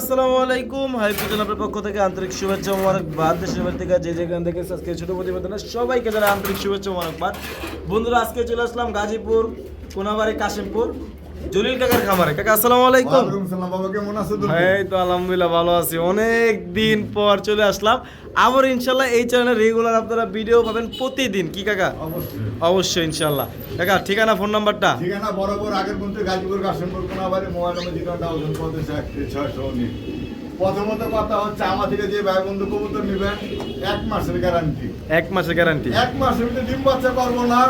আসসালামু আলাইকুম। হাই আপনার পক্ষ থেকে আন্তরিক শুভেচ্ছা মোবারকবাদ। দেশের বাড়ি থেকে যে যেখান থেকে আজকে ছোট প্রতিবেদনে সবাইকে যারা আন্তরিক শুভেচ্ছা মোবারকবাদ। বন্ধুরা, আজকে চলে আসলাম গাজীপুর, কোনাবাড়ি, কাশিমপুর। জলিল কাকার খামারে। কাকা আসসালামু আলাইকুম। বাবা কেমন আছো এই তো আলহামদুলিল্লাহ ভালো আছি। অনেক দিন পর চলে আসলাম। আবার ইনশাল্লাহ এই চ্যানেলে রেগুলার আপনারা ভিডিও পাবেন প্রতিদিন। কি কাকা? অবশ্যই। ইনশাল্লাহ কাকা ঠিকানা ফোন নাম্বারটা ঠিকানা বরাবর আগের Gazipur Kashimpur Konabari mobile number zero thousand পঞ্চাশ ছয়শো উনিশ। প্রথমত কথা হচ্ছে আমার থেকে যে ভাই বন্ধু কবুতর নেবেন এক মাসের গ্যারান্টি এক মাসের গ্যারান্টি এক মাসের ভিতরে ডিম বাচ্চা করব না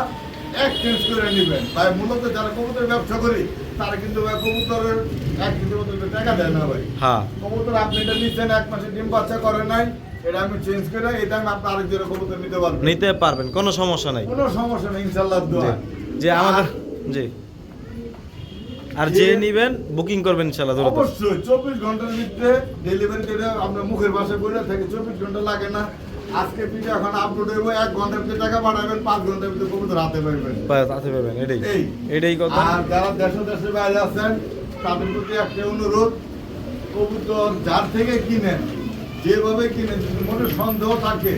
এক্সচেঞ্জ করে নেবেন। ভাই মূলত যারা কবুতর ব্যবসা করি তারা কিন্তু কবুতরের এক কিন্তু টাকা দেয় না ভাই। হ্যাঁ। কবুতর আপনি এটা নিচ্ছেন এক মাসে ডিম বাচ্চা করে নাই এটা আমি চেঞ্জ করে এটা আমি আপনার আরেক জোড়া কবুতর নিতে পারবেন। নিতে পারবেন কোনো সমস্যা নাই। কোনো সমস্যা নেই ইনশাল্লাহ দোয়া। যে আমাদের জি। আর যে নিবেন বুকিং করবেন ইনশাআল্লাহ দ্রুত। অবশ্যই চব্বিশ ঘণ্টার ভিতরে ডেলিভারি যেটা আপনার মুখের ভাষায় বলে থাকে চব্বিশ ঘণ্টা লাগে না। আজকে ভিডিও এখন আপলোড হইব এক ঘণ্টার ভিতরে টাকা পাঠাবেন পাঁচ ঘণ্টার ভিতরে কবুতর হাতে পাইবেন পারবেন এটাই। এটাই কথা। আর যারা দেশ বাইরে আছেন তাদের প্রতি একটা অনুরোধ কবুতর যার থেকে কিনেন যেভাবে কিনেন যদি মনে সন্দেহ থাকে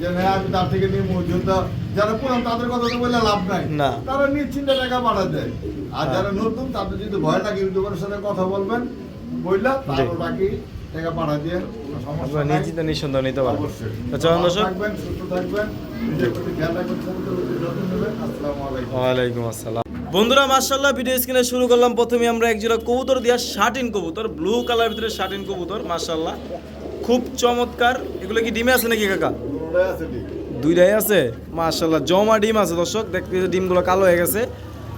যে না আমি তার থেকে নিয়ে মজুদ যারা পুরান তাদের কথা তো বলে লাভ নাই। না। তারা নিশ্চিন্তে টাকা পাঠা দেয়। আর হ্যাঁ। যারা নতুন তাদের যদি ভয় লাগে ইউটিউবের সাথে কথা বলবেন বললাম তারপর বাকি টাকা পাঠা দিয়ে সমস্যা নিশ্চিত নিঃসন্দেহ নিতে পারবেন। অবশ্যই। তো চলুন দর্শক। থাকবেন সুস্থ থাকবেন। নিজের প্রতি খেয়াল রাখবেন কবুতর প্রতি আসসালামু আলাইকুম। ওয়ালাইকুম আসসালাম। বন্ধুরা মার্শাল্লাহ ভিডিও স্ক্রিনে শুরু করলাম। প্রথমে আমরা এক জোড়া কবুতর দিয়া শার্টিন কবুতর ব্লু কালার ভিতরে শার্টিন কবুতর মার্শাল্লাহ খুব চমৎকার। এগুলো কি ডিমে আছে নাকি কাকা? দুইটাই আছে মার্শাল্লাহ জমা ডিম আছে দর্শক। দেখতে ডিমগুলো কালো হয়ে গেছে।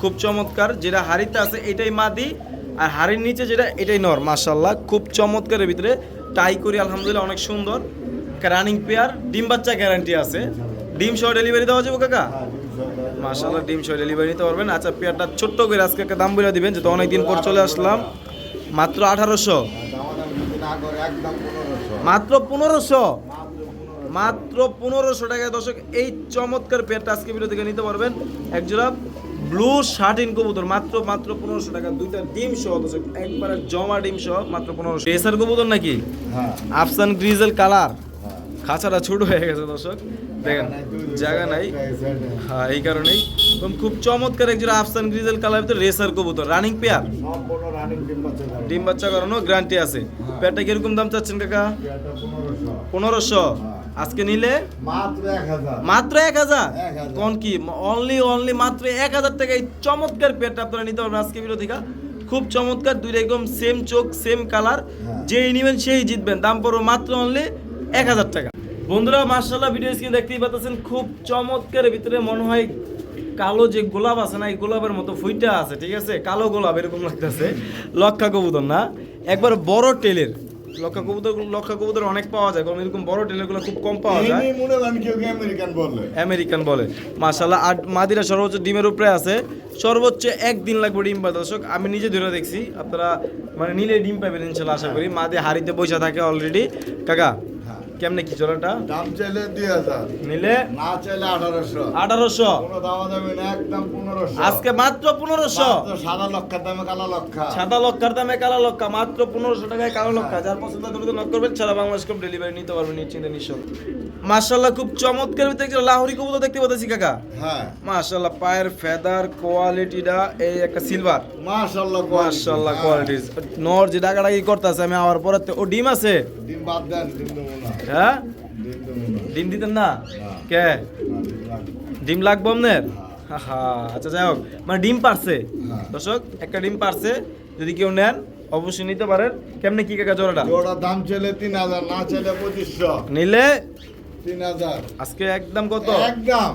খুব চমৎকার। যেটা হাড়িতে আছে এটাই মাদি। আর হাড়ির নিচে যেটা, এটাই নর মার্শাল্লাহ খুব চমৎকারের ভিতরে। টাই করি আলহামদুলিল্লাহ, অনেক সুন্দর। রানিং পেয়ার ডিম বাচ্চা গ্যারান্টি আছে। ডিম সহ ডেলিভারি দেওয়া যাবে কাকা? মার্শাল্লাহ ডিম সহ ডেলিভারি নিতে পারবেন। আচ্ছা পেয়ারটা ছোট্ট করে আজকে একটা দাম বলে দিবেন, যেহেতু অনেকদিন পর চলে আসলাম। মাত্র আঠারোশো। মাত্র পনেরোশো? মাত্র পনেরোশো টাকায় দর্শক, এই চমৎকার পেয়ারটা আজকে ভিডিও থেকে নিতে পারবেন। একজোড়া ব্লু শার্টিন কবুতর মাত্র মাত্র পনেরোশো টাকা। দুইটা ডিম সহ দর্শক একবারে জমা ডিম সহ মাত্র পনেরোশো। রেসার কবুতর নাকি? হ্যাঁ। আফসান গ্রিজেল কালার। খাঁচাটা ছোট হয়ে গেছে দর্শক। দেখেন জায়গা নাই হ্যাঁ এই কারণেই। এবং খুব চমৎকার একজন আফসান গ্রিজেল কালার ভিতরে রেসার কবুতর রানিং পেয়ার ডিম বাচ্চা করানো গ্যারান্টি আছে। পেয়ারটা কীরকম দাম চাচ্ছেন কাকা? পনেরোশো। আজকে নিলে? মাত্র মাত্র এক হাজার? কোন কি? অনলি অনলি মাত্র এক হাজার টাকা এই চমৎকার পেয়ারটা আপনারা নিতে পারবেন আজকে ভিডিও থেকে। খুব চমৎকার দুই একদম সেম চোখ সেম কালার হ্যাঁ। যেই নেবেন সেই জিতবেন। দাম পড়বে মাত্র অনলি এক হাজার টাকা। বন্ধুরা মার্শাল্লাহ ভিডিও স্ক্রিন দেখতেই পাচ্ছেন খুব চমৎকার ভিতরে মনে হয় কালো যে গোলাপ আছে না এই গোলাপের মতো ফুইটা আছে ঠিক আছে? কালো গোলাপ এরকম লাগতেছে। লক্ষা কবুতর না? একবার বড় টেলের। লক্ষা কবুতর লক্ষা কবুতর অনেক পাওয়া যায়। কারণ এরকম বড় টেলারগুলো খুব কম পাওয়া যায়। মনে আমেরিকান বলে। আমেরিকান বলে। মাশাল্লাহ আর মাদিরা সর্বোচ্চ ডিমের উপরে আছে। সর্বোচ্চ একদিন লাগবে ডিম পায় দর্শক আমি নিজে ধরে দেখছি। আপনারা মানে নিলে ডিম পাবেন ইনশাল্লাহ আশা করি। মাদে হাড়িতে পয়সা থাকে অলরেডি কাকা। কেমনে কি চলাটা দাম চাইলে 2000 নিলে? না চাইলে 1800 আঠারোশো। কোনো দাম যাবে না একদম 1500 আজকে মাত্র পনেরোশো। সাদা লক্ষার দামে কালো লক্ষা সাদা লক্ষার দামে কালো লক্ষা মাত্র পনেরোশো টাকায় কালো লক্ষা যার পছন্দ দ্রুত নক করবেন সারা বাংলাদেশ খুব ডেলিভারি নিতে পারবেন নিশ্চিন্তে নিঃসন্দ মার্শাল্লাহ খুব চমৎকার ভিতরে একটা লাহোরি কবুতর দেখতে পাচ্ছি কাকা। হ্যাঁ। মাশাআল্লাহ পায়ের ফেদার কোয়ালিটিটা এই একটা সিলভার মাশাআল্লাহ মাশাআল্লাহ কোয়ালিটি নর যে ডাকাডাকি করতেছে আমি আবার পরে ও ডিম আছে? ডিম বাদ দেন ডিম দেবো না। হ্যাঁ? ডিম দিতেন না। কে? ডিম লাগবো আপনার? হা আচ্ছা যাই হোক মানে ডিম পারছে। দর্শক একটা ডিম পারছে যদি কেউ নেন অবশ্যই নিতে পারেন। কেমনে কি কাকা জোড়াটা? জোড়া দাম চলে তিন হাজার না চলে পঁচিশশো। নিলে? তিন হাজার। আজকে একদম কত? একদম।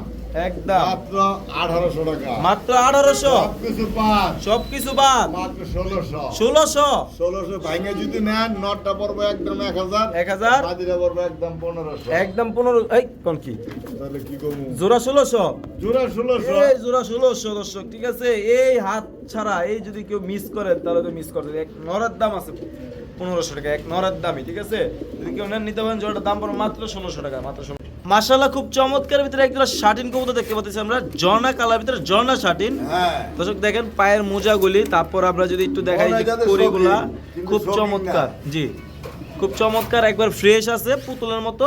একদম। মাত্র আঠারোশো টাকা। মাত্র আঠারোশো। সব কিছু পাঁচ সব কিছু বাদ। মাত্র ষোলোশো। ষোলোশো। ষোলোশো ভাঙে যদি নেন নটটা পড়ব একদম বাদিরা পড়ব একদম পনেরোশো। একদম পনেরো এই কোন কি? তাহলে কি করব? জোড়া ষোলোশো। জোড়া এই জোড়া দর্শক ঠিক আছে? এই হাত ছাড়া এই যদি কেউ মিস করে তাহলে তো মিস করতে এক নরার দাম আছে পনেরোশো টাকা এক নরার দামই ঠিক আছে? যদি কেউ নেন নিতে পারেন জোড়াটার দাম পড়ে মাত্র ষোলোশো টাকা মাত্র ষোলো মাশাআল্লাহ খুব চমৎকার ভিতরে একটা শার্টিন কবুতর দেখতে পাচ্ছি আমরা। জর্না কালার ভিতরে জর্না শার্টিন হ্যাঁ। দর্শক দেখেন পায়ের মোজাগুলি তারপর আমরা যদি একটু দেখাই কিন্তু খুব চমৎকার জি। খুব চমৎকার একবার ফ্রেশ আছে পুতুলের মতো।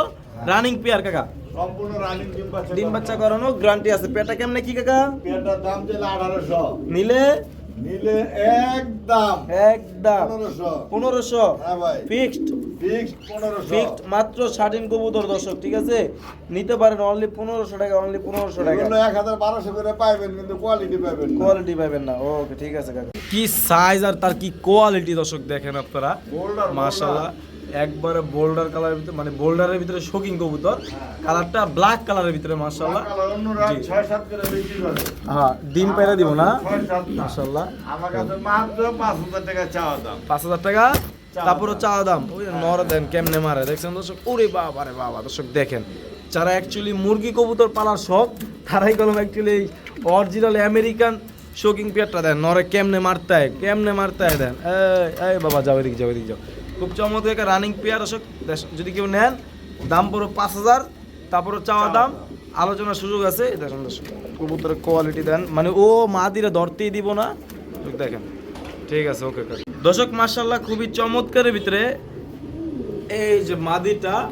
রানিং পেয়ার কাকা। সম্পূর্ণ রানিং ডিম বাচ্চা করানো গ্যারান্টি আছে। পেটা কেমনে কি কাকা? পেয়ারটার দাম ছিল আঠারোশো। নিলে নিলে একদম একদম পনেরোশো। পনেরোশো। হ্যাঁ ভাই। ফিক্সড। ফিক্সড 1500 ফিক্সড মাত্র স্বাধীন কবুতর দর্শক ঠিক আছে? নিতে পারেন অনলি পনেরোশো টাকা অনলি পনেরোশো টাকা। এগুলো এক হাজার বারোশো করে পাইবেন কিন্তু কোয়ালিটি পাবেন না। কোয়ালিটি পাবেন না। ওকে ঠিক আছে কাকা। কি সাইজ আর তার কি কোয়ালিটি দর্শক দেখেন আপনারা? মাশাআল্লাহ। একবারে বোল্ডার কালারের ভিতরে মানে বোল্ডারের ভিতরে শোকিং কবুতর। কালারটা ব্ল্যাক কালারের ভিতরে মাশাআল্লাহ। হ্যাঁ ডিম পেরে দিব না। মাশাআল্লাহ। আমার কাছে মাত্র পাঁচ হাজার টাকা চাওয়া দাম। পাঁচ হাজার টাকা? চাওয়া তারপরে। চাওয়া দাম? ওই নর দেন কেমনে মারে? দেখছেন দর্শক? ওরে বাবা রে বাবা দর্শক দেখেন। যারা অ্যাকচুয়ালি মুরগি কবুতর পালার শখ তারাই কলম অ্যাকচুয়ালি অরিজিনাল আমেরিকান শোকিং পেয়ারটা দেন। নরে কেমনে মারতে হয় কেমনে মারতে হয় দেন? এই এই বাবা যাও এদিকে যাও এদিকে যাও। খুব চমৎকার একটা রানিং পেয়ার দেশ- যদি কেউ নেন দাম পড়ো পাঁচ হাজার তারপরে চাওয়া দাম আলোচনার সুযোগ আছে। দেখেন দর্শক কবুতরের কোয়ালিটি দেন। মানে ও মা দিলে ধরতেই দিব না। দেখেন। ঠিক আছে ওকে দর্শক মার্শাল্লাহ খুবই চমৎকারের ভিতরে এই যে মাদিটা।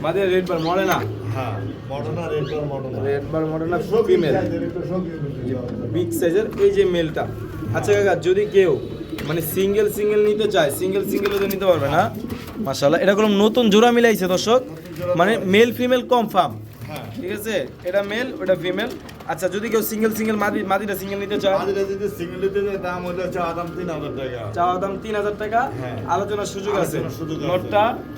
মাদির রেড বার মরে না? হ্যাঁ। বিগ সাইজের এই যে মেলটা আচ্ছা কাকা যদি কেউ মানে সিঙ্গেল সিঙ্গেল নিতে চায় সিঙ্গেল সিঙ্গেল তো নিতে পারবে না। মাশাআল্লাহ এটা কোনো নতুন জোড়া মিলাইছে দর্শক। মানে মেল ফিমেল কনফার্ম ঠিক আছে? এটা মেল ওটা ফিমেল আচ্ছা যদি কেউ সিঙ্গেল সিঙ্গেল মাদি মাদিটা সিঙ্গেল নিতে চায়? মাঝিটা যদি সিঙ্গেল নিতে যায় দাম হলো চাওয়া দাম তিন হাজার টাকা। চা দাম তিন হাজার টাকা? হ্যাঁ। আলোচনার সুযোগ আছে। সুযোগ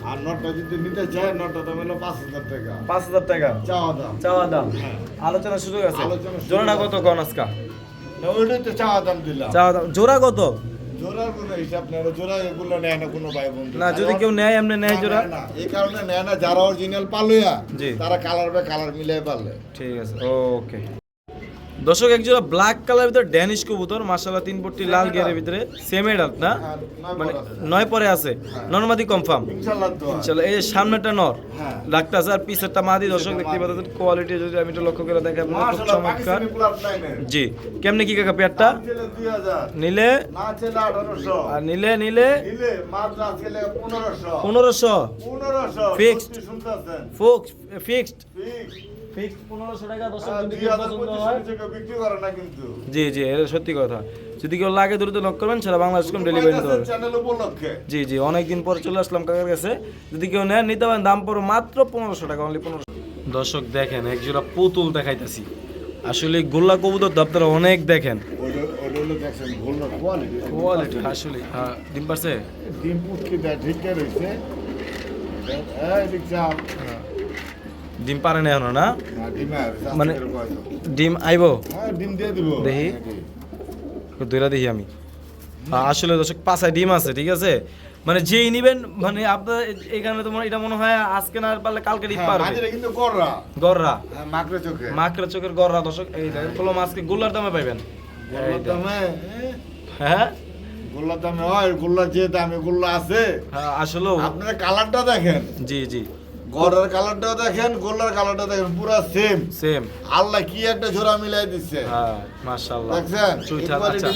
আর নটটা যদি নিতে চায় নটটা দাম হলো পাঁচ হাজার টাকা। পাঁচ হাজার টাকা? চাওয়া দাম। চাওয়া দাম। হ্যাঁ। আলোচনার সুযোগ আছে। জোড়াটা কত কন আজকা তো ওইটাই তো চাওয়া দাম দিলাম। চাওয়া দাম। জোড়া কত? জোড়ার কোনো হিসাব নেই জোড়া এগুলো নেয় না কোনো ভাই বন্ধু না যদি কেউ নেয় এমনি নেয় না, জোড়া না। এই কারণে নেয় না যারা অরিজিনাল পালুয়া জি। তারা কালার বাই কালার মিলাই পারলে ঠিক আছে ওকে দর্শক একজোড়া ব্ল্যাক কালার ভিতরে ড্যানিশ কবুতর মাশাআল্লাহ তিন পট্টি লাল গিয়ারের ভিতরে। সেম এডাল্ট না? হ্যাঁ, মানে। নয় পরে আছে। নর্মাদি কনফার্ম ইনশাল্লাহ চলো এই সামনেটা নর। হ্যাঁ। ডাক্তার স্যার পিছেরটা মাদি। দর্শক দেখতে পাচ্ছেন কোয়ালিটি যদি আমি একটু লক্ষ্য করে দেখি আপনারা খুব চমৎকার। জি। কেমনে কি কাকা পেয়ারটা? দাম ছিল 2000 নিলে? না 1800 আর নিলে নিলে? নিলে মাত্র ছিল 1500 পনেরোশো। 1500 Fixed. সত্যি শুনতেছেন ফোক্স ফিক্সড ফিক্স ফিক্সড পনেরোশো টাকা দর্শক আর যদি 2000 কেউ পছন্দ হয় টাকা বিক্রি করে না কিন্তু। জি জি এটা সত্যি কথা। যদি কেউ লাগে দ্রুত নক করবেন সেটা বাংলাদেশ কম ডেলিভারি নিতে পারবে জি জি অনেকদিন পর চলে আসলাম কাকার কাছে। যদি কেউ নেন নিতে পারেন দাম পড়ো মাত্র পনেরোশো টাকা অনলি পনেরোশো দর্শক দেখেন এক জোড়া পুতুল দেখাইতেছি। আসলে গোল্লা কবুতর তো আপনারা অনেক দেখেন। কোয়ালিটি আসলে। হ্যাঁ ডিম পারছে? ডিম পুটকি দেয় ঠিক রয়েছে। যাও ডিম পারে না এখনও না? মানে ডিম আইব? হ্যাঁ ডিম দেখি। দুইটা দেখি আমি। আসলে দর্শক পাঁচায় ডিম আছে ঠিক আছে? মানে যেই নিবেন মানে আপনার এখানে তো এটা মনে হয় আজকে না পারলে কালকে ডিম হ্যাঁ, পারবে। কিন্তু গররা। গররা? হ্যাঁ, মাকড়ে মাকড়া চোখের গররা দর্শক এই কলম আজকে গোল্লার দামে পাইবেন। গোল্লার দামে? হ্যাঁ? গোল্লার দামে হয় গোল্লা যে দামে গোল্লা আছে। হ্যাঁ, আসলেও আপনারা কালারটা দেখেন। জি জি। গড়ের কালারটাও দেখেন গোল্লার কালারটা দেখেন পুরো সেম সেম আল্লাহ কি একটা জোড়া মিলাই দিচ্ছে হ্যাঁ মাশাআল্লাহ। দেখছেন? আচ্ছা।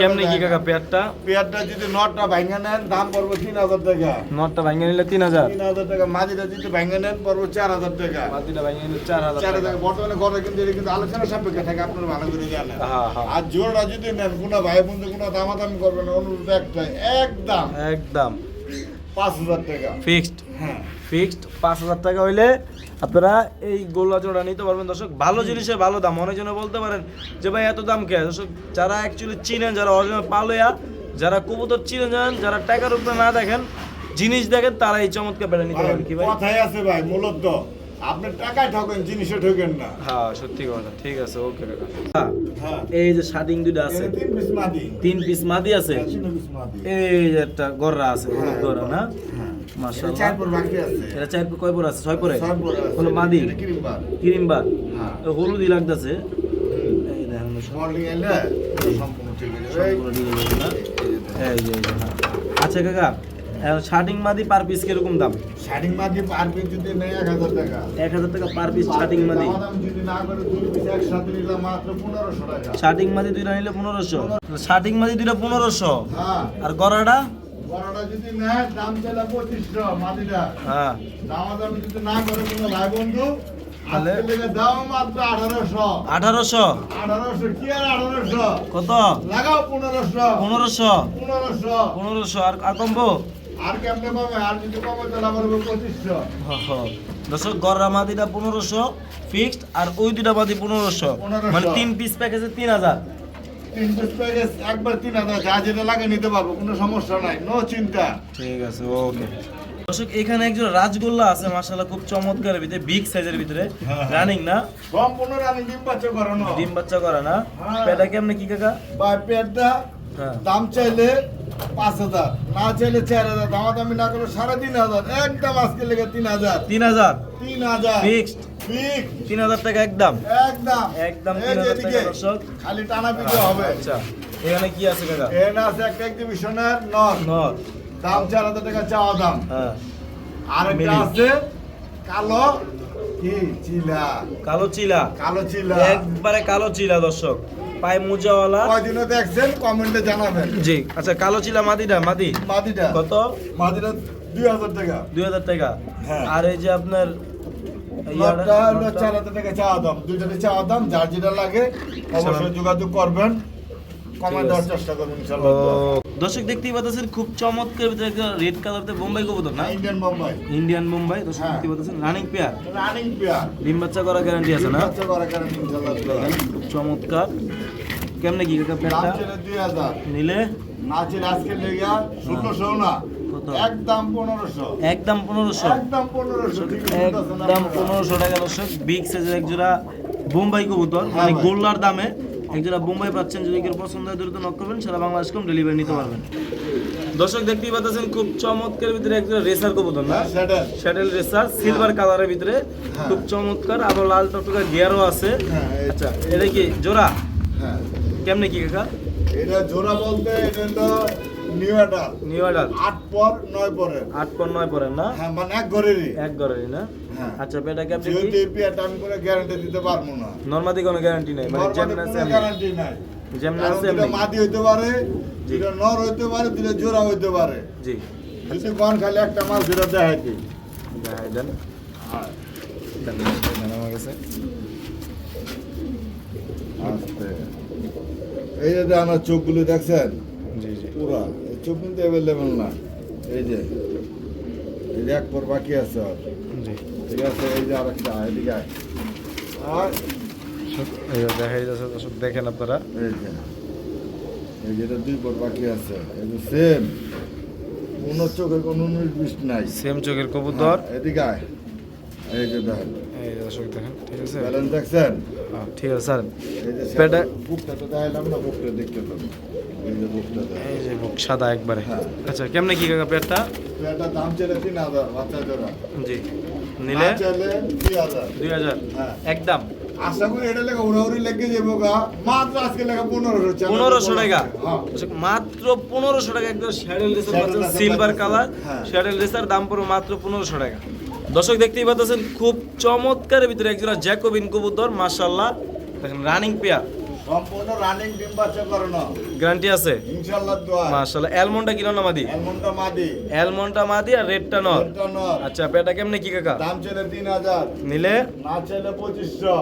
কেমনে কি কাকা পেয়ারটা? পেয়ারটা যদি নটটা ভাঙে নেন দাম পড়ব তিন হাজার টাকা। নটটা ভাঙিয়ে নিলে তিন হাজার। তিন হাজার টাকা। মাঝিটা যদি ভাঙে নেন পড়ব চার হাজার টাকা। মাটিটা ভাঙিয়ে নিলে চার হাজার টাকা। বর্তমানে ঘরে কিন্তু এটা কিন্তু আলোচনা সাপেক্ষে থাকে আপনারা ভালো করে জানেন। হ্যাঁ, হ্যাঁ। আর জোড়া যদি নেন কোনো ভাই বন্ধু কোনো দামাদামি করবেন না অনুরোধ একটাই একদম। একদম। পাঁচ হাজার টাকা। ফিক্সড? হ্যাঁ। ফিক্সড পাঁচ হাজার টাকা হইলে আপনারা এই গোলা জোড়া নিতে পারবেন। দর্শক ভালো জিনিসের ভালো দাম। অনেকজনে বলতে পারেন যে ভাই এত দাম কে? দর্শক যারা অ্যাকচুয়ালি চিনেন যারা অরিজিনাল পালোয়া যারা কবুতর চিনে যান যারা টাকার উপরে না দেখেন জিনিস দেখেন তারা এই চমৎকার বেড়ে নিতে পারবেন। কি ভাই? কথাই আছে ভাই মূলত। আপনি টাকায় ঠকেন জিনিসে ঠকেন না। হ্যাঁ সত্যি কথা। ঠিক আছে ওকে কাকা। হ্যাঁ, হ্যাঁ এই যে শার্টিং দুটো আছে। তিন পিস মাদি। তিন পিস মাদি আছে? হ্যাঁ, এই যে একটা গররা আছে হলুদ গররা না? হ্যাঁ। এটা মাশাআল্লাহ। চার পর বাকি আছে। এটা চার কয় পর আছে? ছয় পরে? ছয় পর আছে। হলো মাদি? এটা ক্রিমবার হ্যাঁ। হলুদই লাগতেছে। এই দেখেন মডেলিং এলে সম্পূর্ণ ঠিক হয়ে যাবে। সম্পূর্ণ ডিজাইন না? এই যে, এই যে, হ্যাঁ। আচ্ছা কাকা শার্টিং মাদি পার পিস কীরকম দাম? শাড়িং মাঝে পার পিস যদি নেই এক হাজার টাকা। এক হাজার টাকা পার পিস শার্টিং মাদি। যদি না করে দুই পিস একসাথে নিলাম মাত্র পনেরোশো টাকা। শার্টিং মাদি দুইটা নিলে পনেরোশো। শার্টিং মাদি দুইটা পনেরোশো। হ্যাঁ। আর গড়াটা বড়টা যদি নেয় দাম চাইলে পঁচিশশো মাদিটা। হ্যাঁ। দামাদামি যদি না করে কোনো ভাই বন্ধু তাহলে? দাম মাত্র আঠারোশো। কত? লাগাও পনেরোশো। পনেরোশো। পনেরোশো। আর কমবো? আর কেমনে পাবে? আর যদি কমে তাহলে আবার হবে পঁচিশশো দর্শক গররা মাদিটা পনেরোশো ফিক্সড আর ওই দুটা মাদি পনেরোশো। মানে তিন পিস প্যাকেজে তিন হাজার। তিন পিস প্যাকেজ একবার তিন হাজার। যা যেটা লাগে নিতে পারব কোনো সমস্যা নাই নো চিন্তা। ঠিক আছে ওকে দর্শক এখানে একজন রাজগোল্লা আছে মাশাআল্লাহ খুব চমৎকার ভিতরে বিগ সাইজের ভিতরে। হ্যাঁ। রানিং না? সম্পূর্ণ রানি ডিম বাচ্চা করানো ডিম বাচ্চা করে না? হ্যাঁ। পেটা কেমনে কি কাকা? বা পেটটা হ্যাঁ। দাম চাইলে পাঁচ হাজার। না চাইলে চার হাজার দামাদামি না করলে সাড়ে তিন হাজার। একদম আজকে লেগে তিন হাজার। তিন হাজার? তিন হাজার। ফিক্সড তিন হাজার টাকা একদম? একদম। একদম 3000 যে টাকা দর্শক। খালি টানা পিঠে হবে। আচ্ছা এখানে কি আছে কাকা? এন আছে একটা এক্সিবিশনের নর নর দাম চার হাজার টাকা চাওয়া দাম। হ্যাঁ। আর একটা আছে কালো কি? চিলা। কালো চিলা। কালো চিলা। একবারে কালো চিলা দর্শক। পায়ে মোজাওয়ালা কয়দিনও দেখছেন কমেন্টে জানাবেন। জি আচ্ছা কালো চিলা মাদিটা মাদি? মাদিটা। কত? মাদিটা দুই হাজার টাকা। দুই হাজার টাকা? হ্যাঁ। আর এই যে আপনার ইয়াটা- হলো চার হাজার টাকা চাওয়া দাম। দুইটাতে দাম যার যেটা লাগে অবশ্যই যোগাযোগ করবেন। দর্শক দেখতেই পাচ্ছেন খুব চমৎকার রেড কালারতে বোম্বাই কবুতর না? ইন্ডিয়ান বোম্বাই। ইন্ডিয়ান বোম্বাই দর্শক হ্যাঁ। দেখতে পাচ্ছেন রানিং পেয়ার রানিং পেয়ার ডিম বাচ্চা গ্যারান্টি আছে না? বাচ্চা করা চমৎকার। কেমনে কি কাকা ছিল দুই হাজার। নিলে? নাচের আজকে লেগা ষোলোশো না? একদম পনেরোশো। একদম পনেরোশো? একদম পনেরোশো একদম টাকা দর্শক বিগ সাইজের এক জোড়া বোম্বাই কবুতর হ্যাঁ মানে। গোল্লার দামে। এক জোড়া বোম্বাই পাচ্ছেন যদি কেউ পছন্দ হয় দ্রুত নক করবেন সারা বাংলাদেশ কম ডেলিভারি নিতে পারবেন। দর্শক দেখতেই পাচ্ছেন খুব চমৎকার ভিতরে এক জোড়া রেসার কবুতর না। শ্যাটেল রেসার সিলভার কালারের ভিতরে হ্যাঁ। খুব চমৎকার। আবার লাল টকটকা গিয়ারও আছে। হ্যাঁ, আচ্ছা এটা কি জোড়া? হ্যাঁ। কেমনে কি কাকা এটা জোড়া বলতে এটা নিউ অ্যাডাল নিউ অর্ডার আট পর নয় পরের। আট পর নয় পরেন না? হ্যাঁ মানে এক ঘরেরই। এক ঘরেরই না? হ্যাঁ। আচ্ছা পেটা কি আপনি যেহেতু এই করে গ্যারান্টি দিতে পারব না। নর্মাদি কোনো গ্যারান্টি নেই মানে যেমন আছে গ্যারান্টি নাই। যেমন আছে এমনি। মাদি হইতে পারে। দুটো নর হইতে পারে দুটো জোড়া হইতে পারে। জি। যদি কোন খালি একটা মাল দুটো দেখাইতে দেখাই দেন দেন, দেন আমার কাছে। আস্তে। এই যে আমার চোখগুলো দেখছেন? জি জি। পুরা। এই চোখ কিন্তু অ্যাভেলেবেল না। এই যে এই যে এক পর বাকি আছে আর। জি। ঠিক আছে এই যে আরেকটা এদিকে আয়। আর এই যে দেখাই যাচ্ছে দর্শক দেখেন আপনারা। এই যে এই যেটা দুই পর বাকি আছে। এই যে সেম কোনো চোখে কোনো বিশ নাই। সেম চোখের কবুতর। হ্যাঁ, এদিকে। এই যে দেখেন। এই দর্শক দেখেন ঠিক আছে? ব্যালেন্স দেখছেন? ঠিক আছে স্যার পেটে- এই যে বুক সাদা একবারে। আচ্ছা কেমনে কি কাকা পেটটা এটা দাম চলে তিন হাজার বাচ্চা জোড়া জি নিলে দুই হাজার। একদম আশা করি এটা লেখা উড়াউড়ি লেগে যাব গা মাত্র আজকে লেখা পনেরোশো পনেরোশো টাকা মাত্র পনেরোশো টাকা একদম saddle racer Saddle silver colour. Saddle racer দাম পড়বে মাত্র পনেরোশো টাকা দর্শক দেখতেই পাচ্ছেন খুব চমৎকারের ভিতরে একজন জ্যাকোবিন কবুতর মাশাল্লাহ দেখেন রানিং পেয়ার সম্পূর্ণ রানিং ডিম বাচ্চা করানো। গ্যারান্টি আছে? ইনশাআল্লাহ দোয়া। মাশাআল্লাহ। অ্যালমন্ডটা কিলো না মাদি? অ্যালমন্ডটা মাদি। অ্যালমন্ডটা মাদি আর রেডটা নর। আচ্ছা পেটা কেমনে কি কাকা? দাম চলে তিন হাজার। নিলে? না চলে পঁচিশশো।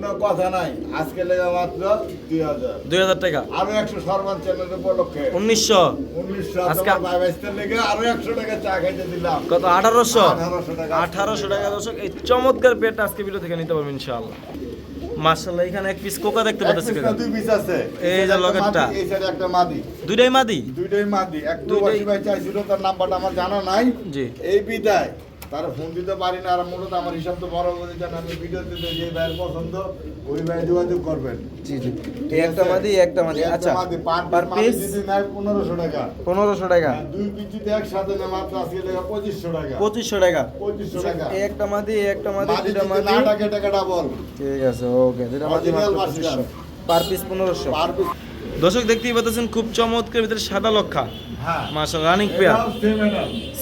কোনো কথা নাই। আজকে লেগে মাত্র দুই হাজার। দুই হাজার টাকা। আরও একশো সর্বান চ্যানেলের উপলক্ষে। উনিশশো। উনিশশো আজকে- লেগে আরও একশো টাকা চা খাইতে দিলাম। কত? আঠারোশো। আঠারোশো টাকা। আঠারোশো টাকা দর্শক এই চমৎকার পেটটা আজকে ভিডিও থেকে নিতে পারবেন ইনশাআল্লাহ। মাশাল্লাহ এখানে এক পিস কোকা দেখতে পাচ্ছি দুই পিস আছে। এই যে লকেটটা। এই সাইডে একটা মাদি। দুইটাই মাদি? দুইটাই মাদি। এক দুইটাই- ভাই চাইছিল তার নাম্বারটা আমার জানা নাই। জি। এই বিদায়। তার ফোন দিতে পারি না আর মূলত আমার হিসাব তো বড় করে জান আমি ভিডিও দিতে যে ভাইয়ের পছন্দ ওই ভাই যোগাযোগ করবেন। জি জি। একটা? মাদি একটা মাদি আচ্ছা পার পিস যদি নেয় পনেরোশো টাকা। পনেরোশো টাকা। আর দুই পিস যদি একসাথে নেয় মাত্র আজকে টাকা পঁচিশশো টাকা। পঁচিশশো টাকা। পঁচিশশো টাকা। একটা মাদি একটা মাদি দুইটা মাদি। না টাকা টাকাটা বল ঠিক আছে ওকে দুইটা মাদি মাত্র বাসিকার। পঁচিশশো। পার পিস পনেরোশো। Per piece. দর্শক দেখতেই পাচ্ছেন খুব চমৎকার ভিতরে সাদা লক্ষা। হ্যাঁ। মাশাআল্লাহ running pair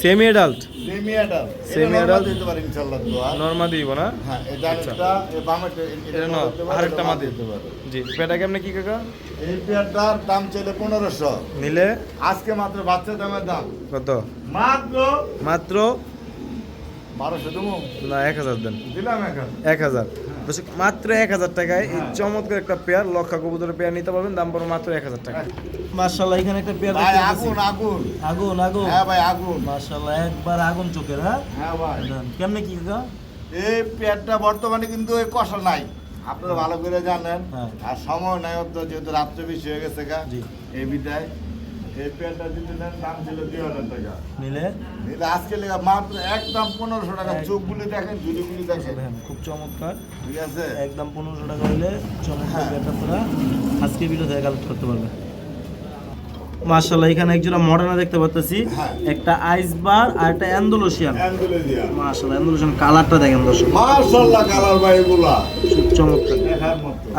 same adult, semi adult semi adult? দিতে পারি ইনশাআল্লাহ দোয়া। নরমা দিব না? হ্যাঁ, এটা একটা এই বামেরটা, এটা না আরেকটা এটা দিতে পারি। জি পেটা কেমনে কি কাকা? এই পেয়ারটার দাম চলে পনেরোশো। নিলে? আজকে মাত্র বাচ্চা দামের দাম। কত? মাত্র? মাত্র? বারোশো দেবো। না এক হাজার দেন। দিলাম এখন এক হাজার। দর্শক মাত্র এক হাজার টাকায় এই চমৎকার একটা পেয়ার লক্ষা কবুতরের পেয়ার নিতে পারবেন দাম পড়বে মাত্র এক হাজার টাকা। মার্শাল্লাহ এখানে একটা পেয়ার ভাই আগুন আগুন। আগুন আগুন। হ্যাঁ ভাই আগুন। মার্শাল্লাহ একবার আগুন চোখের হ্যাঁ? হ্যাঁ ভাই। কেমনে কি কাকা? এই পেয়ারটা বর্তমানে কিন্তু এই কষা নাই। আপনারা ভালো করে জানেন। হ্যাঁ। আর সময় নাই অত যেহেতু রাত্রে বেশি হয়ে গেছে গা জি। এই বিদায়। এই পেয়ারটা যদি নেন দাম ছিল দুই হাজার টাকা। নিলে? নিলে আজকে লেগা মাত্র একদম পনেরোশো টাকা। চোখগুলি দেখেন দেখেন, খুব চমৎকার। ঠিক আছে? একদম পনেরোশো টাকা চমৎকার হ্যাঁ। তোরা আজকে ভিডিও থেকে কালেক্ট করতে পারবে। এখানে একজোড়া মডার্না দেখতে পাচ্ছি হ্যাঁ। একটা আইস বার আর একটা অ্যান্ডোলোশিয়ান মার্শাল্লাহ অ্যান্ডোলোশিয়ান কালারটা দেখেন দর্শক। মাশাল্লাহ কালার ভাই এগুলা। খুব চমৎকার।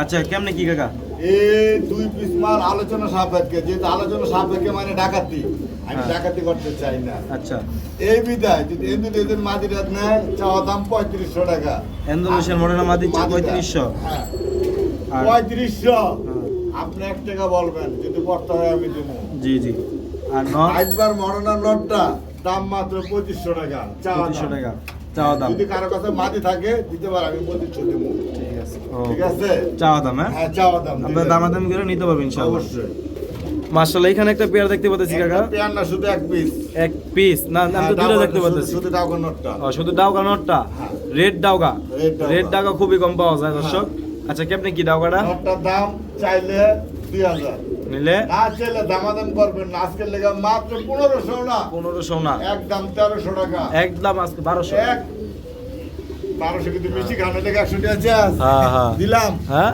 আচ্ছা কেমনে কি কাকা? এই দুই পিস মাল আলোচনা সাপেক্ষে যেহেতু আলোচনা সাপেক্ষে মানে ডাকাতি। আমি হ্যাঁ। ডাকাতি করতে চাই না। আচ্ছা। এই বিদায় যদি এদের এদের মাদিরাত নেয় চাওয়া দাম পঁয়ত্রিশশো টাকা। অ্যান্ডোলোশিয়ান মডার্না মা পঁয়ত্রিশশো? হ্যাঁ। পঁয়ত্রিশশো। হ্যাঁ। আপনি এক টাকা বলবেন যদি পড়তে হয় আমি দেবো। জি জি। আর নট একবার মরনার নোটটা দাম মাত্র পঁচিশশো টাকা চাওয়া টাকা। চাওয়া দাম। যদি কারও কাছে মাটি থাকে দিতে পারে আমি পঁচিশশো দেবো ঠিক আছে। ঠিক আছে? চাওয়া দাম হ্যাঁ? হ্যাঁ চাওয়া দাম আপনার দামাদামি করে নিতে পারবেন ইনশাআল্লাহ। অবশ্যই। মার্শাল্লাহ এখানে একটা পেয়ার দেখতে পাচ্ছি কাকা। পেয়ার না শুধু এক পিস এক পিস না আমি তো দুটো দেখতে পাচ্ছি। শুধু ডাউন নোটটা। ও, শুধু ডাউগা নটটা? হ্যাঁ। রেড ডাউগা Red রেড ডাউগা খুবই কম পাওয়া যায় দর্শক। আচ্ছা কেমনে কি ডাউগাটা নোটটার দাম চাইলে নিলে না চাইলে দামাদাম করবেন না। আজকের লেগে মাত্র পনেরোশো না? পনেরোশো না। একদম তেরোশো টাকা। একদম আজকে বারোশো। এক বারোশো কিন্তু বেশি খানো লেগে একশো টাকা হ্যাঁ হ্যাঁ। দিলাম। হ্যাঁ?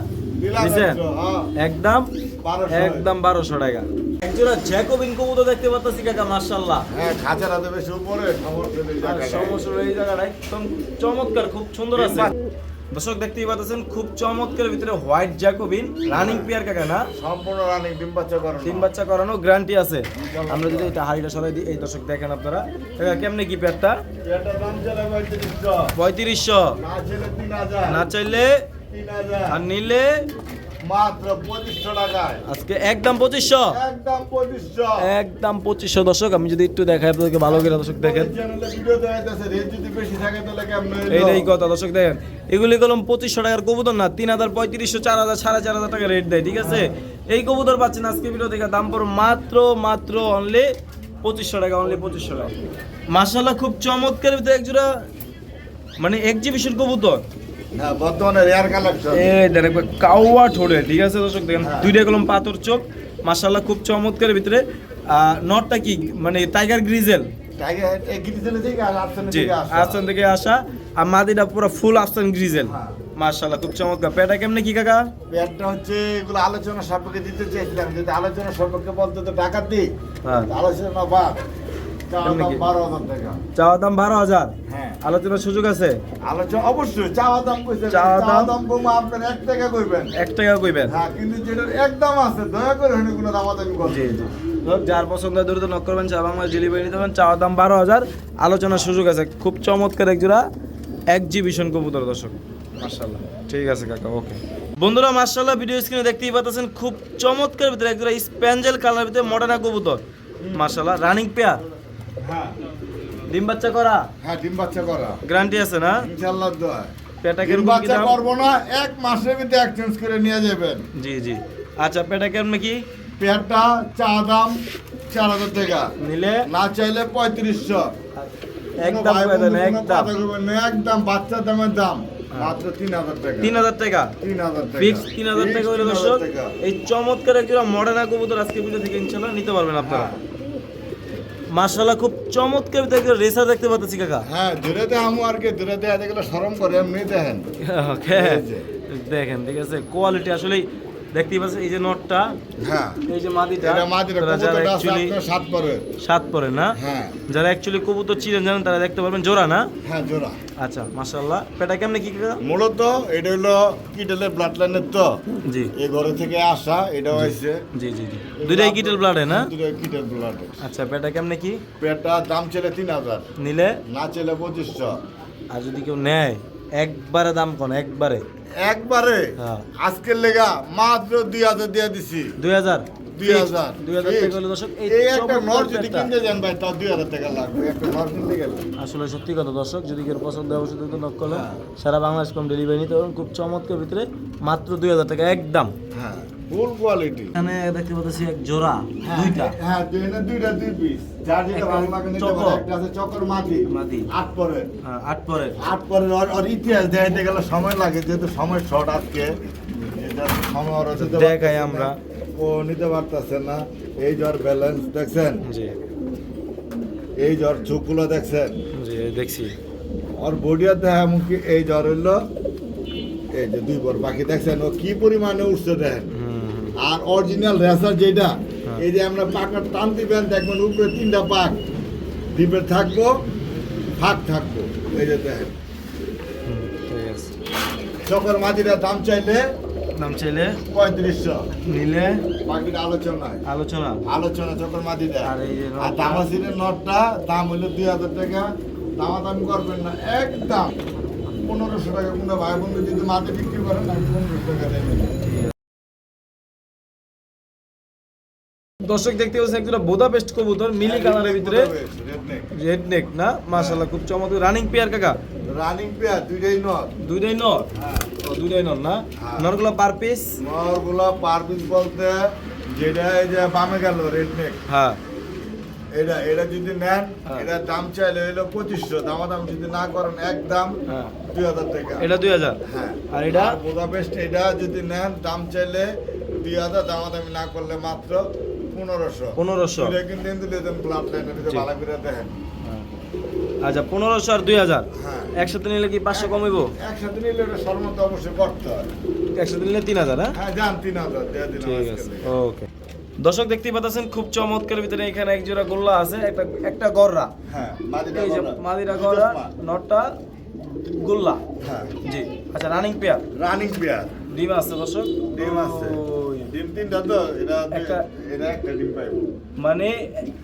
হ্যাঁ। একদম? একদম বারোশো টাকা। একজোড়া জ্যাকোবিন কবুতর দেখতে পাচ্ছি কাকা মার্শাল্লাহ হ্যাঁ খাঁচার হাতে বেশি উপরে সমস্যা নেই আর জায়গাটায়। সমস্যা এই জায়গাটা একদম চমৎকার খুব সুন্দর আছে। দর্শক দেখতেই পাচ্ছেন খুব চমৎকার ভিতরে হোয়াইট জ্যাকোবিন রানিং পেয়ার কাকা না সম্পূর্ণ রানিং ডিম বাচ্চা করানো। ডিম বাচ্চা করানো গ্যারান্টি আছে। আমরা যদি এটা হাড়িটা সরাই দিই এই দর্শক দেখেন আপনারা। কাকা, কেমনে কি পেয়ারটা? এটার দাম চলে পঁয়ত্রিশশো। পঁয়ত্রিশশো। না চাইলে তিন হাজার। আর নিলে মাত্র পঁচিশশো টাকায়। আজকে একদম একদম দর্শক আমি যদি একটু দেখাই আপনাদেরকে ভালো করে দর্শক দেখেন। ভিডিও দেওয়া রেট যদি বেশি থাকে তাহলে কেমন এইটাই কথা দর্শক দেখেন। এগুলি কলম পঁচিশশো টাকার কবুতর না তিন হাজার পঁয়ত্রিশশো চার হাজার সাড়ে চার হাজার টাকা রেট দেয় ঠিক আছে? এই কবুতর পাচ্ছেন আজকে ভিডিও দেখে দাম পড়ো মাত্র মাত্র অনলি পঁচিশশো টাকা অনলি পঁচিশশো টাকা। মাসাল্লাহ খুব চমৎকার ভিতরে একজোড়া মানে এক্সিবিশন কবুতর। হ্যাঁ বর্তমানে রেয়ার কালেকশন এই দেখেন কাওয়া ঠোঁটে ঠিক আছে দর্শক দেখেন হ্যাঁ। দুইটা কলম পাথর চোখ মাসাল্লাহ খুব চমৎকার ভিতরে। নটটা কি মানে টাইগার গ্রিজেল আসান থেকে আসা। আর মাদিটা পুরো ফুল আফসান গ্রিজেল হ্যাঁ। মার্শাল্লাহ খুব চমৎকার। পেটা কেমনে কি কাকা? পেয়ারটা হচ্ছে এগুলো আলোচনা সাপেক্ষে দিতে চেয়েছিলাম। যদি আলোচনা সাপেক্ষে বলতে তো টাকা দিই হ্যাঁ। আলোচনা বাদ। চাওয়া দাম বারো হাজার আলোচনার সুযোগ আছে? আলোচনা অবশ্যই চাওয়া দাম কইছে চাওয়া চাওয়া দাম? দাম কমে আপনার এক টাকা কইবেন। এক টাকা কইবেন। হ্যাঁ কিন্তু যেটার একদম আছে দয়া করে হইনি কোনো দামাদামি জি করছে যার পছন্দ দ্রুত নক করবেন চা বাংলা ডেলিভারি নিতে পারেন চাওয়া দাম বারো হাজার। আলোচনার সুযোগ আছে। খুব চমৎকার এক জোড়া এক্সিবিশন কবুতর দর্শক। মার্শাল্লাহ ঠিক আছে কাকা ওকে। বন্ধুরা মার্শাল্লাহ ভিডিও স্ক্রিনে দেখতেই পাচ্ছেন খুব চমৎকার ভিতরে এক জোড়া স্প্যাঞ্জেল কালার ভিতরে মডার্না কবুতর। মার্শাল্লাহ রানিং পেয়ার হ্যাঁ। ডিম বাচ্চা করা? হ্যাঁ ডিম বাচ্চা করা। গ্যারান্টি আছে না? ইনশাআল্লাহ দোয়া। পেটা ডিম কেমন বাচ্চা? করব না এক মাসের ভিতরে এক্সচেঞ্জ করে নিয়ে যাবেন। জি জি। আচ্ছা কি? পেয়ারটা চা দাম চার হাজার টাকা। নিলে? না চাইলে পঁয়ত্রিশশো। একদম একদম। একদম বাচ্চা দামের দাম। তিন হাজার টাকা। তিন হাজার টাকা? তিন হাজার টাকা। ফিক্স তিন হাজার টাকা হলে তিন হাজার দর্শক টাকা। এই চমৎকার একজোড়া মডার্না কবুতর আজকে ভিডিও থেকে ইনশাল্লাহ নিতে পারবেন আপনারা। মার্শাল্লাহ খুব চমৎকার দেখে রেসা দেখতে পাচ্ছি কাকা। হ্যাঁ দূরে দে আমু আর কি দূরে দে গেলে শরম করে এমনি দেখেন। ওকে দেখেন ঠিক আছে কোয়ালিটি আসলেই দেখতেই পাচ্ছেন এই যে নটটা হ্যাঁ। এই যে মাদিটা এটা মাদিরা যারা কবুতরটা আপনার সাত পরে সাত পরে না? হ্যাঁ। যারা অ্যাকচুয়ালি কবুতর চিনেন জানেন তারা দেখতে পারবেন জোড়া না? হ্যাঁ জোড়া। আচ্ছা মাশাআল্লাহ। পেটা কেমনে কি মূলত এটা হলো কিটেলের ব্লাড লাইনের তো। জি। এই ঘরে থেকে আসা এটা হয়েছে। জি জি জি। দুইটাই কিটেল ব্লাডে না? কিটেল ব্লাড আচ্ছা পেটা কেমনে কি? পেটটা দাম তিন হাজার। নিলে? না ছেলে পঁচিশশো। আর যদি কেউ নেয়? একবারে দাম কোন একবারে? একবারে? হ্যাঁ। আজকের লেগা মাত্র দুই হাজার দিয়ে দিছি। দুই হাজার? দুই হাজার। দুই হাজার টাকা দর্শক এই এই একটা নর যদি কিনতে যান ভাই তাও দুই হাজার টাকা লাগবে। একটা নর কিনতে গেলে। আসলে সত্যি কথা দর্শক যদি কেউ পছন্দ হয় অবশ্যই নক করলে হ্যাঁ। সারা বাংলাদেশ কম ডেলিভারি নিতে পারবেন খুব চমৎকার ভিতরে মাত্র দুই হাজার টাকা একদম। হ্যাঁ। Full quality. এখানে দেখতে পাচ্ছি এক জোড়া দুইটা। হ্যাঁ দুই না দুইটা দুই পিস যার যেটা একটা ভালো লাগে নিতে পারে একটা আছে চকর মাটি। মাটি। আট পরে হ্যাঁ, আট পরের। আট পরে ওর ইতিহাস দেখাইতে গেলে সময় লাগে যেহেতু সময় শর্ট আজকে। এটা সময় ওরা দিতে দেখাই আমরা। ও নিতে পারতেছে না। এই জ্বর ব্যালেন্স দেখছেন? জি। এই জ্বর চোখগুলো দেখছেন? জি দেখছি। ওর বডিয়া দেখা এমনকি এই জ্বর হইল এই যে দুই পর। বাকি দেখছেন ও কি পরিমাণে উঠছে দেখেন আর অরিজিনাল রেসার যেটা হ্যাঁ। এই যে আমরা পাকার টান দিবেন দেখবেন উপরে তিনটা পাক। দ্বীপে থাকব ফাঁক থাকব এই যে দেখেন। চকর মাটিরা দাম চাইলে নাম চাইলে পঁয়ত্রিশশো। নিলে বাকিটা আলোচনায়। আলোচনা। আলোচনা চকর মাটিটা। আর এই যে আর? দামাসিনের নটটা দাম হলো দুই হাজার টাকা। দামাদামি করবেন না একদম। পনেরোশো টাকা কোনো ভাই বন্ধু যদি মাটি বিক্রি করেন আমি পনেরোশো টাকা দেবেন। দর্শক দেখতে পাচ্ছেন একটা বোদা পেস্ট কবুতর মিলি কালারের ভিতরে। রেড নেক না? মাশাআল্লাহ খুব চমৎকার। রানিং পেয়ার কাকা? রানিং পেয়ার দুইটাই নট দুইটাই নর? হ্যাঁ। দুইটাই নর না? হ্যাঁ। নরগুলো পার পিস? নরগুলা পার পিস বলতে যেটা এই যে বামে গেল রেড নেক হ্যাঁ। এটা এটা যদি নেন হ্যাঁ। এটা দাম চাইলে হইল পঁচিশশো। দামাদাম যদি না করেন একদম হ্যাঁ। দুই হাজার টাকা। এটা দুই হাজার? হ্যাঁ। আর এটা? বোদা পেস্ট এটা যদি নেন দাম চাইলে দুই হাজার। দামাদামি না করলে মাত্র পনেরোশো। পনেরোশো। আচ্ছা পনেরোশো আর দুই হাজার? হ্যাঁ। একসাথে নিলে কি পাঁচশো কমিব একসাথে নিলে সর্বত অবশ্যই করতে হয়। একসাথে নিলে তিন হাজার হ্যাঁ? হ্যাঁ যান তিন হাজার ঠিক আছে ওকে। দর্শক দেখতেই পাচ্ছেন খুব চমৎকার ভিতরে এখানে এক জোড়া গোল্লা আছে একটা একটা গররা। হ্যাঁ। মাদিরা গররা। পা। নটটা গোল্লা। হ্যাঁ। জি। আচ্ছা রানিং পেয়ার। Running pair. ডিম আছে দর্শক। ডিম আছে। ডিম তিনটা তো এটা একটা- এটা একটা ডিম পাইবো মানে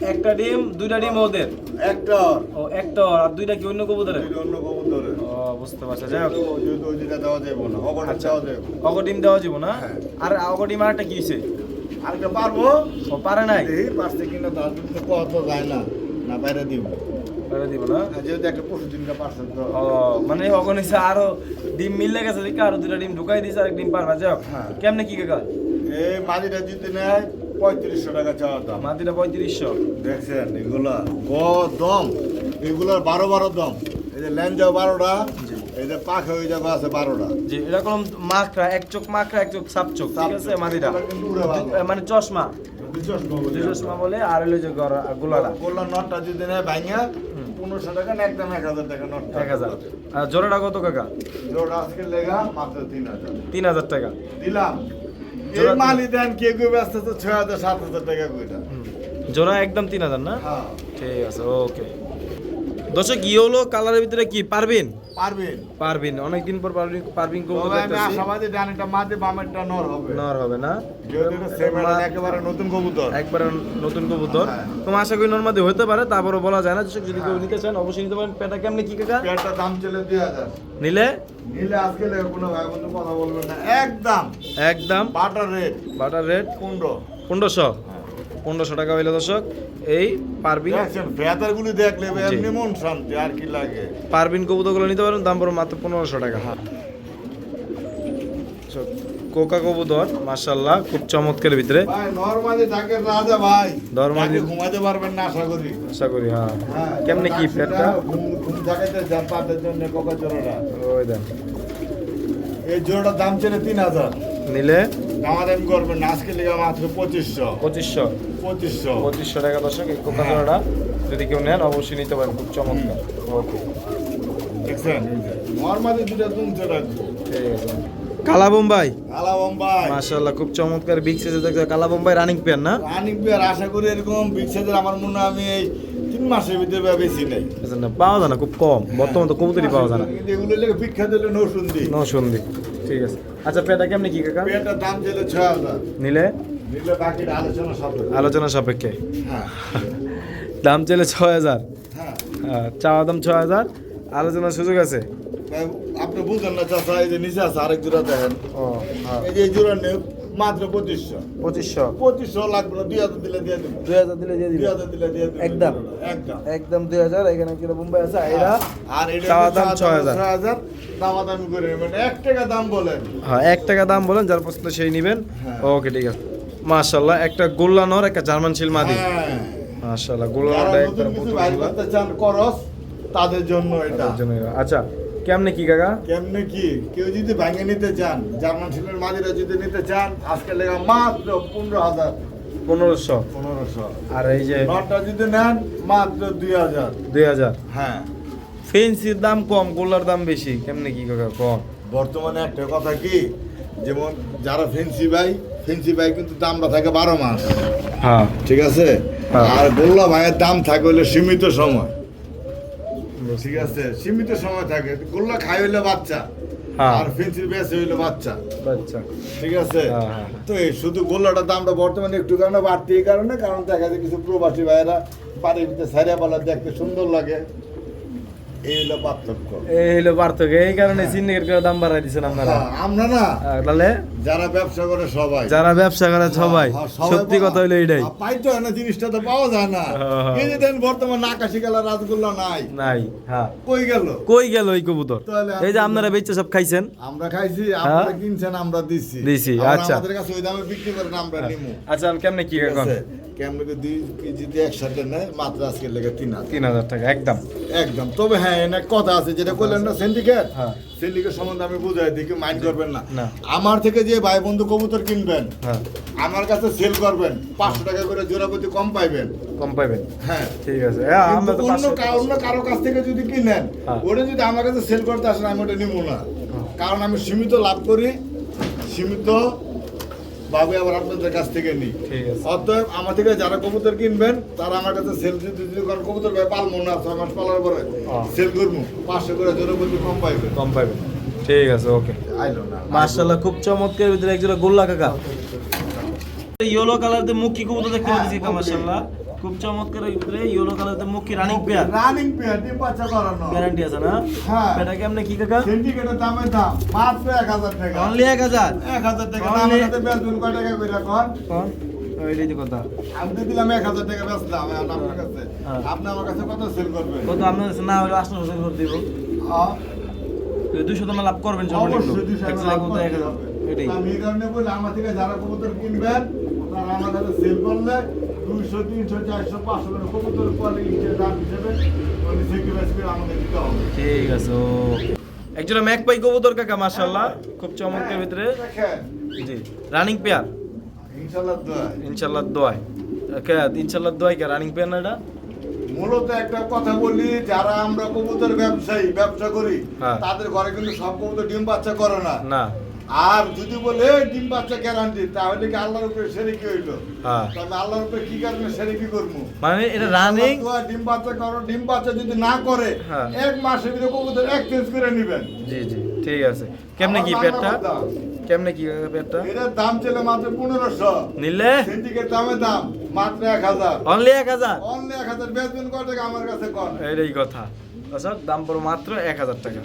একটা ডিম দুইটা ডিম ওদের? একটা। ও একটা আর দুইটা কি অন্য কবুতরের? দুইটা অন্য কবুতরের। ও বুঝতে পারছি। যাই হোক। ওই যেটা দেওয়া যাবে না অগটা আচ্ছা। দেওয়া যাবে অগ ডিম দেওয়া যাব না? হ্যাঁ। আর অগ ডিম আরেকটা কি আরেকটা পারব? ও পারে নাই? এই পারছে কিনা তার কিন্তু কত যায় না না বাইরে দিব। পারে দিব না? যেহেতু একটা পশু দিনটা পারছেন তো। ও মানে আরও ডিম মিললে গেছে দেখে আরও দুটা ডিম ঢুকাই দিয়েছে আর ডিম পারবা। যাও হ্যাঁ। কেমনে কি কাকা? এই মাদিটা যদি নেয় পঁয়ত্রিশশো টাকা চাওয়া দাম। পঁয়ত্রিশশো। দেখছেন এগুলা দম এগুলার বারো বারো দম। এই যে বারোটা এই যে পাখা ওই জায়গা আছে বারোটা। এরকম মাখরা এক চোখ মাখরা এক চোখ সাপ চোখ ঠিক আছে। মানে চশমা। বলে। আর হলো যে গোলাটা। নটটা যদি নেয় ভাঙা পনেরোশো টাকা না একদম এক হাজার টাকা নট এক হাজার। জোড়াটা কত কাকা? জোড়া আজকে লেগা মাত্র তিন হাজার। তিন হাজার টাকা। দিলাম। এই মালি দেন কে কেউ ব্যস্ত তো ছয় হাজার সাত হাজার টাকা কইটা। জোড়া একদম তিন হাজার না? হ্যাঁ। ঠিক আছে ওকে। দর্শক ইয়েলো কালারের ভিতরে কি? পারবেন? পারবেন। পারবেন। অনেকদিন পর পারবেন পারবিন আমি দেখতেছি। আশাবাদী ডানেরটা মাঝে বামেরটা নর হবে। নর হবে না? একেবারে নতুন কবুতর। একবারে নতুন কবুতর। হ্যাঁ। তো আশা করি নর্মাদি হতে পারে তারপরে বলা যায় না। দর্শক যদি কেউ নিতে চান অবশ্যই নিতে পারেন। পেটা কেমনি কি কাকা? পেয়ারটা দাম চলে দুই হাজার। নিলে? নিলে আজকে লেগে কোনো ভাই বন্ধু কথা বলবেন না। একদম। একদম। বাটার রেট বাটার রেট পনেরো পনেরোশো পনেরোশো টাকা হইলে দর্শক। এই পারবিন দেখছেন ফেয়াতার গুলি দেখলে। এমনি মন শান্তি আর কি লাগে? পারবিন কবুতরগুলো নিতে পারেন দাম পড়বে মাত্র পনেরোশো টাকা। So, কোকা কবুতর মার্শাল্লাহ খুব চমৎকার ভিতরে। ভাই নরমালি ঢাকের রাজা ভাই। নরমালি- ঘুমাতে পারবেন না আশা করি। আশা করি হ্যাঁ। হ্যাঁ, কেমনে কি পেটটা ঘুম জাগাইতে যান তাদের জন্য কোকা জোড়াটা ওই দেন। এই জোড়াটার দাম ছিল তিন হাজার। নিলে দামাদামি করবেন না আজকে লেগে মাত্র পঁচিশশো। পঁচিশশো। পঁচিশশো। পঁচিশশো টাকা দর্শক এই কোকা জোড়াটা যদি কেউ নেন অবশ্যই নিতে পারেন খুব চমৎকার। ওকে। দেখছেন? নরমালি দুটা তুমতে রাখব। ঠিক আছে কালা বোম্বাই কালা বোম্বাই মাশাআল্লাহ খুব চমৎকার বিগ সাইজের দেখতে কালা বোম্বাই রানিং পেয়ার না? রানিং বিয়ার আশা করি এরকম বিচ্ছেদের আমার মনে হয় আমি এই তিন মাসের ভিতরে বা বেশি নেই। আচ্ছা না? পাওয়া যায় না খুব কম। বর্তমান তো কবুতরই পাওয়া যায় না। এগুলো লেগে বিখ্যাত হলে নৌসুন্দি নসন্দি ঠিক আছে। আচ্ছা পেটা কেমনি কি কাকা? পেটা দাম ছয় হাজার। নিলে? নিলে বাকিটা আলোচনা সব আলোচনা সাপেক্ষে? হ্যাঁ। দাম চাইলে ছয় হাজার? হ্যাঁ। হ্যাঁ, চাওয়া দাম ছয় হাজার আলোচনার সুযোগ আছে? আপনি বুঝেন না চাষা এই যে নিচে আছে আরেক জোড়া দেখেন। ও হ্যাঁ। এই যে জোড়া নেই মাত্র পঁচিশশো। পঁচিশশো। পঁচিশশো লাগবে না দুই হাজার দিলে দিয়ে দেবো। দুই হাজার দিলে দিয়ে দুই হাজার দিলে দিয়ে দেবো। একদম? একদম। একদম দুই হাজার এখানে কিলো বোম্বাই আছে? এরা আর এটা দাম ছয় হাজার। ছয় হাজার। দামাদামি করে নেবেন। এক টাকা দাম বলেন। হ্যাঁ এক টাকা দাম বলেন যার পছন্দ সেই নেবেন। হ্যাঁ। ওকে ঠিক আছে। মাশাল্লাহ একটা গোল্লানোর একটা জার্মান শিল মাদি। হ্যাঁ। মাশাল্লাহ নতুন একটা করস তাদের জন্য এটা। আচ্ছা কেমনে কি কাকা? কেমনে কি? কেউ যদি ভাঙে নিতে চান জার্মান শিলের মাদিরা যদি নিতে চান আজকে লেগা মাত্র পনেরো হাজার। পনেরোশো। পনেরোশো। আর এই যে নটটা যদি নেন মাত্র দুই হাজার। দুই হাজার? হ্যাঁ। ফেন্সির দাম কম গোল্লার দাম বেশি কেমনে কি কাকা কম? বর্তমানে একটা কথা কি যেমন যারা ফেন্সি ভাই ফেন্সি ভাই কিন্তু দামটা থাকে বারো মাস। হ্যাঁ। ঠিক আছে? হ্যাঁ। আর গোল্লা ভাইয়ের দাম থাকে হলে সীমিত সময়। ঠিক আছে সীমিত সময় থাকে। গোল্লা খাই হইলে বাচ্চা হ্যাঁ। আর ফেন্সির ব্যাস হইলে বাচ্চা। আচ্ছা ঠিক আছে? হ্যাঁ, হ্যাঁ। তো এই শুধু গোল্লাটার দামটা বর্তমানে একটু কারণে বাড়তি এই কারণে কারণ দেখা যায় কিছু প্রবাসী ভাইয়েরা বাড়ির ভিতরে সারিয়া পালা দেখতে সুন্দর লাগে। এই হলো পার্থক্য। এই হলো পার্থক্য এই কারণে সিন্ডিকেট করে দাম বাড়াই দিচ্ছেন আপনারা। হ্যাঁ, আমরা না তাহলে যারা ব্যবসা করে সবাই। যারা ব্যবসা করে সবাই হ্যাঁ, সত্যি কথা হ্যাঁ, না জিনিসটা তো পাওয়া যায় না। এই যে দেন বর্তমান আকাশি কালার রাজগোল্লা নাই। নাই হ্যাঁ। কই গেল? কই গেল ওই কবুতর? এই যে আপনারা বেচে সব খাইছেন? আমরা খাইছি আপনারা কিনছেন আমরা দিছি। দিছি, আচ্ছা। আমাদের কাছে ওই দামে বিক্রি করেন আমরা নিমু। আচ্ছা কেমনে কি এখন? আছে করে দুই কেজি একসাথে নেয় মাত্র আজকে লেগে তিন হাজার। তিন হাজার টাকা একদম। একদম তবে হ্যাঁ এনে কথা আছে যেটা বললেন না সিন্ডিকেট হ্যাঁ। সিন্ডিকেট সম্বন্ধে আমি বুঝাই দিই কেউ মাইন্ড করবেন না। আমার থেকে যে ভাই বন্ধু কবুতর কিনবেন হ্যাঁ। আমার কাছে সেল করবেন পাঁচশো টাকা করে জোড়াপতি কম পাইবেন। কম পাইবেন? হ্যাঁ। ঠিক আছে। অন্য অন্য কারও কাছ থেকে যদি কিনেন হ্যাঁ। ওটা যদি আমার কাছে সেল করতে আসেন আমি ওটা নিব না। কারণ আমি সীমিত লাভ করি সীমিত ভাবে আবার আপনাদের কাছ থেকে নিই। ঠিক আছে। অতএব আমার থেকে যারা কবুতর কিনবেন তারা আমার কাছে সেল দিতে কারণ কবুতর ভাই পালমো না ছয় মাস পালার পরে। সেল করব। পাঁচশো করে জোরে বলছি কম পাইবে। কম পাইবে। ঠিক আছে ওকে আইলো না। মার্শাল্লাহ খুব চমৎকার ভিতরে একজন গোল্লা কাকা। ইয়েলো কালার তে মুখি কবুতর দেখতে পাচ্ছি okay. চমৎকার ভিতরে ইয়েলো কালার তে মুখি রানিং পেয়ার রানিং পেয়ার ডিম বাচ্চা করানো গ্যারান্টি আছে না? হ্যাঁ। এটা কেমনে কি কাকা? সিন্ডিকেটের দামের দাম মাত্র এক হাজার টাকা। অনলি এক হাজার? এক হাজার টাকা Only- আমার কাছে বেচবেন কয় টাকা এখন কোন। ওইটাই তো কথা। আমি তো দিলাম এক হাজার টাকা বেচলাম আপনার কাছে। হ্যাঁ। আপনি আমার কাছে কত সেল করবেন? কত আপনার কাছে? না হলে হোসেন করে দিব। হ্যাঁ, লাভ করবেন সর্বনিম্ন এক টাকা লাভ। হবে। এটাই। আমি এই কারণে বলি আমার থেকে যারা কবুতর কিনবেন আমার সেল করলে দুইশো তিনশো চারশো পাঁচশো করে কবুতর কোয়ালিটি দাম হিসেবে আমাদের দিতে হবে। ঠিক আছে একজোড়া ম্যাক পাই কবুতর কাকা মাশাআল্লাহ খুব চমৎকার ভিতরে। জি রানিং পেয়ার ইনশাল্লাহ দোয়া ইনশাল্লাহ দোয়াই কে ইনশাল্লাহ দোয়াই কে রানিং পেয়ার না এটা? মূলত একটা কথা বলি যারা আমরা কবুতর ব্যবসায়ী ব্যবসা করি হ্যাঁ। তাদের ঘরে কিন্তু সব কবুতর ডিম বাচ্চা করে না। না। আর যদি বলে "এই ডিম বাচ্চা গ্যারান্টি তাহলে কি আল্লাহর উপরে সেরিকি হইল? হ্যাঁ। তবে আল্লাহর উপরে কি কারণে সেরিকি করব? মানে এটা রানিং ডিম বাচ্চা করো ডিম বাচ্চা যদি না করে হ্যাঁ। এক মাসের ভিতরে কবুতর এক্সচেঞ্জ করে নেবেন। জি জি ঠিক আছে। কেমনে কি পেয়ারটা কেমনে কি পেয়ারটা এটার দাম ছিল মাত্র পনেরোশো। নিলে? সিন্ডিকেট দামের দাম মাত্র এক হাজার। অনলি এক হাজার? অনলি এক হাজার। বেচবেন কত টাকা আমার কাছে কন? এটাই কথা। দর্শক দাম পড়ো মাত্র এক হাজার টাকা।